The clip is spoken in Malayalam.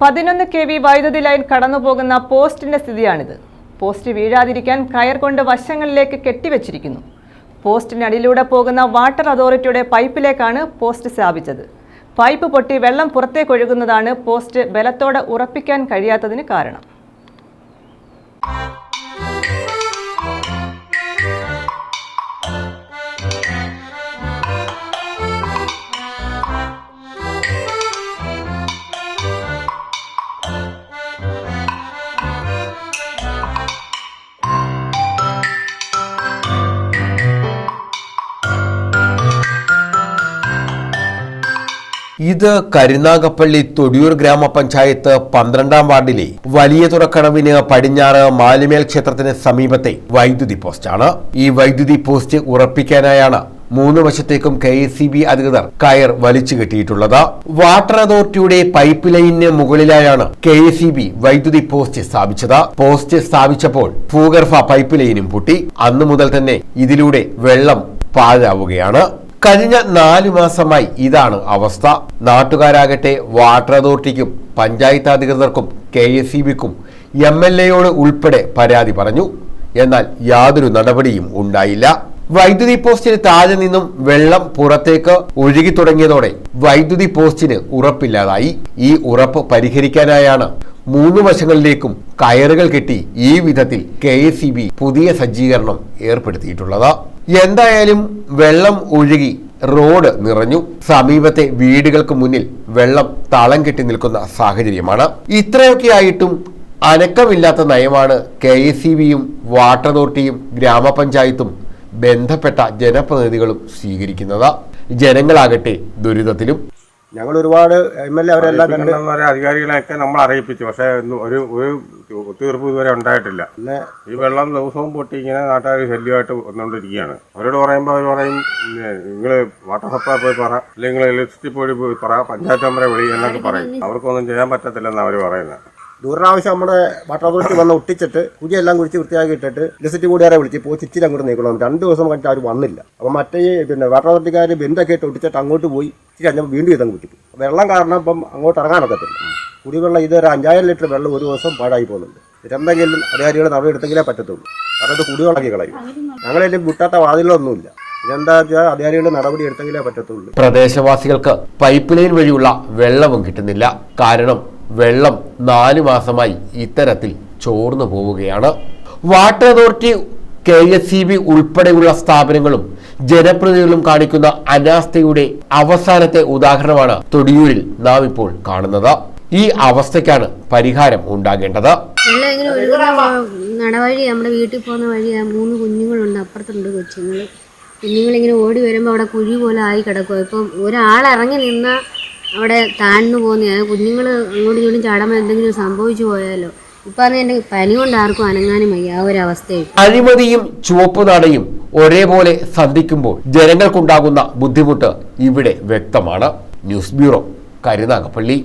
പതിനൊന്ന് കെ വി വൈദ്യുതി ലൈൻ കടന്നുപോകുന്ന പോസ്റ്റിന്റെ സ്ഥിതിയാണിത്. പോസ്റ്റ് വീഴാതിരിക്കാൻ കയർ കൊണ്ട് വശങ്ങളിലേക്ക് കെട്ടിവെച്ചിരിക്കുന്നു. പോസ്റ്റിനടിയിലൂടെ പോകുന്ന വാട്ടർ അതോറിറ്റിയുടെ പൈപ്പിലേക്കാണ് പോസ്റ്റ് സ്ഥാപിച്ചത്. പൈപ്പ് പൊട്ടി വെള്ളം പുറത്തേക്കൊഴുകുന്നതാണ് പോസ്റ്റ് ബലത്തോടെ ഉറപ്പിക്കാൻ കഴിയാത്തതിന് കാരണം. ഇത് കരുനാഗപ്പള്ളി തൊടിയൂർ ഗ്രാമപഞ്ചായത്ത് പന്ത്രണ്ടാം വാർഡിലെ വലിയ തുറക്കടവിന് പടിഞ്ഞാറ് മാലിമേൽ ക്ഷേത്രത്തിന് സമീപത്തെ വൈദ്യുതി പോസ്റ്റാണ്. ഈ വൈദ്യുതി പോസ്റ്റ് ഉറപ്പിക്കാനായാണ് മൂന്ന് വശത്തേക്കും കെ എസ് സി ബി അധികൃതർ കയർ വലിച്ചു കെട്ടിയിട്ടുള്ളത്. വാട്ടർ അതോറിറ്റിയുടെ പൈപ്പ് ലൈനിന് മുകളിലായാണ് കെ എസ് സി ബി വൈദ്യുതി പോസ്റ്റ് സ്ഥാപിച്ചത്. പോസ്റ്റ് സ്ഥാപിച്ചപ്പോൾ ഭൂഗർഭ പൈപ്പ് ലൈനും പൊട്ടി. അന്നു മുതൽ തന്നെ ഇതിലൂടെ വെള്ളം പാഴാവുകയാണ്. കഴിഞ്ഞ നാലു മാസമായി ഇതാണ് അവസ്ഥ. നാട്ടുകാരാകട്ടെ വാട്ടർ അതോറിറ്റിക്കും പഞ്ചായത്ത് അധികൃതർക്കും കെ എസ് സി ബിക്കും എം എൽ എയോട് ഉൾപ്പെടെ പരാതി പറഞ്ഞു. എന്നാൽ യാതൊരു നടപടിയും ഉണ്ടായില്ല. വൈദ്യുതി പോസ്റ്റിന് താഴെ നിന്നും വെള്ളം പുറത്തേക്ക് ഒഴുകി തുടങ്ങിയതോടെ വൈദ്യുതി പോസ്റ്റിന് ഉറപ്പില്ലാതായി. ഈ ഉറപ്പ് പരിഹരിക്കാനായാണ് മൂന്ന് വശങ്ങളിലേക്കും കയറുകൾ കെട്ടി ഈ വിധത്തിൽ കെ പുതിയ സജ്ജീകരണം ഏർപ്പെടുത്തിയിട്ടുള്ളത്. എന്തായാലും വെള്ളം ഒഴുകി റോഡ് നിറഞ്ഞു. സമീപത്തെ വീടുകൾക്ക് മുന്നിൽ വെള്ളം തളം കെട്ടി നിൽക്കുന്ന സാഹചര്യമാണ്. ഇത്രയൊക്കെ ആയിട്ടും അനക്കമില്ലാത്ത നയമാണ് കെ എസ് സി ബിയും വാട്ടർ അതോറിറ്റിയും ഗ്രാമപഞ്ചായത്തും ബന്ധപ്പെട്ട ജനപ്രതിനിധികളും സ്വീകരിക്കുന്നത്. ജനങ്ങളാകട്ടെ ദുരിതത്തിലും. ഞങ്ങൾ ഒരുപാട് എം എൽ എ അവരെല്ലാം അധികാരികളെയൊക്കെ നമ്മൾ അറിയിപ്പിച്ചു പക്ഷേ ഒരു ഒരു ഒത്തുതീർപ്പ് ഇതുവരെ ഉണ്ടായിട്ടില്ല. പിന്നെ ഈ വെള്ളം ദിവസവും പൊട്ടി ഇങ്ങനെ നാട്ടുകാർ ശല്യമായിട്ട് വന്നുകൊണ്ടിരിക്കുകയാണ് അവരോട് പറയുമ്പോൾ അവർ പറയും നിങ്ങൾ വാട്ടർ സപ്ലൈ പോയി പറ അല്ലെങ്കിൽ ഇലക്ട്രിസിറ്റി പോയി പോയി പറ പഞ്ചായത്ത് മെമ്പറെ വിളി എന്നൊക്കെ പറയും. അവർക്കൊന്നും ചെയ്യാൻ പറ്റത്തില്ലെന്നാണ് അവർ പറയുന്നത് ദൂരാവശ്യം നമ്മുടെ വാട്ടർ അതോറിറ്റി വന്ന് ഒട്ടിച്ചിട്ട് കുഴിയെല്ലാം കുഴിച്ച് വൃത്തിയാക്കി ഇട്ടിട്ട് ഇലക്ട്രിസിറ്റി കൂടിയാരെ വിളിച്ച് പോയി ചിച്ചിരി അങ്ങോട്ട് നീക്കണം? രണ്ട് ദിവസം കഴിഞ്ഞിട്ട് അവർ വന്നില്ല. അപ്പം മറ്റേ പിന്നെ വാട്ടർ അതോറിറ്റിക്കാർ ബെന്തൊക്കെ ഇട്ട് ഒട്ടിച്ചിട്ട് അങ്ങോട്ട് പോയി. ഇച്ചിരി കഴിഞ്ഞപ്പോൾ വീണ്ടും ഇതങ്ങ് കുറ്റിപ്പോയി വെള്ളം കാരണം ഇപ്പം അങ്ങോട്ട് ഇറങ്ങാനൊക്കത്തില്ല. കുടിവെള്ളം ഇതൊരു അഞ്ചായിരം ലിറ്റർ വെള്ളം ഒരു ദിവസം പാഴായി പോകുന്നുണ്ട്. ഇതെന്തെങ്കിലും അധികാരികൾ നടപടി എടുത്തെങ്കിലേ പറ്റത്തുള്ളൂ. കാരണം ഇത് കുടിവെള്ളമാക്കി കളയും. ഞങ്ങളെല്ലാം മുട്ടാത്ത വാതിലൊന്നുമില്ല പ്രദേശവാസികൾക്ക് പൈപ്പ് ലൈൻ വഴിയുള്ള വെള്ളവും കിട്ടുന്നില്ല. കാരണം വെള്ളം നാലു മാസമായി ഇത്തരത്തിൽ ചോർന്നു പോവുകയാണ്. Water authority K S E B ഉൾപ്പെടെയുള്ള സ്ഥാപനങ്ങളും ജനപ്രതിനിധികളും കാണിക്കുന്ന അനാസ്ഥയുടെ അവസാനത്തെ ഉദാഹരണമാണ് തൊടിയൂരിൽ നാം ഇപ്പോൾ കാണുന്നത്. ഈ അവസ്ഥയ്ക്കാണ് പരിഹാരം ഉണ്ടാകേണ്ടത്. വെള്ളം ഇങ്ങനെ ഒഴുകുന്ന നടവഴി നമ്മുടെ വീട്ടിൽ പോകുന്ന വഴി മൂന്ന് കുഞ്ഞുങ്ങളുണ്ട് അപ്പുറത്തുണ്ട് കൊച്ചുങ്ങൾ കുഞ്ഞുങ്ങളിങ്ങനെ ഓടി വരുമ്പോൾ അവിടെ കുഴി പോലെ ആയി കിടക്കുക ഇപ്പം ഒരാൾ ഇറങ്ങി നിന്നാൽ അവിടെ താഴ്ന്നു പോകുന്ന. കുഞ്ഞുങ്ങൾ അങ്ങോട്ടും ഇങ്ങോട്ടും ചാടുമ്പോൾ എന്തെങ്കിലും സംഭവിച്ചു പോയാലോ? ഇപ്പം അത് എന്റെ പനി കൊണ്ട് ആർക്കും അനങ്ങാനും വയ്യ. ആ ഒരു അവസ്ഥയിൽ അഴിമതിയും ചുവപ്പുനാടയും ഒരേപോലെ സന്ധിക്കുമ്പോൾ ജനങ്ങൾക്കുണ്ടാകുന്ന ബുദ്ധിമുട്ട് ഇവിടെ വ്യക്തമാണ്. News bureau Karunagappally.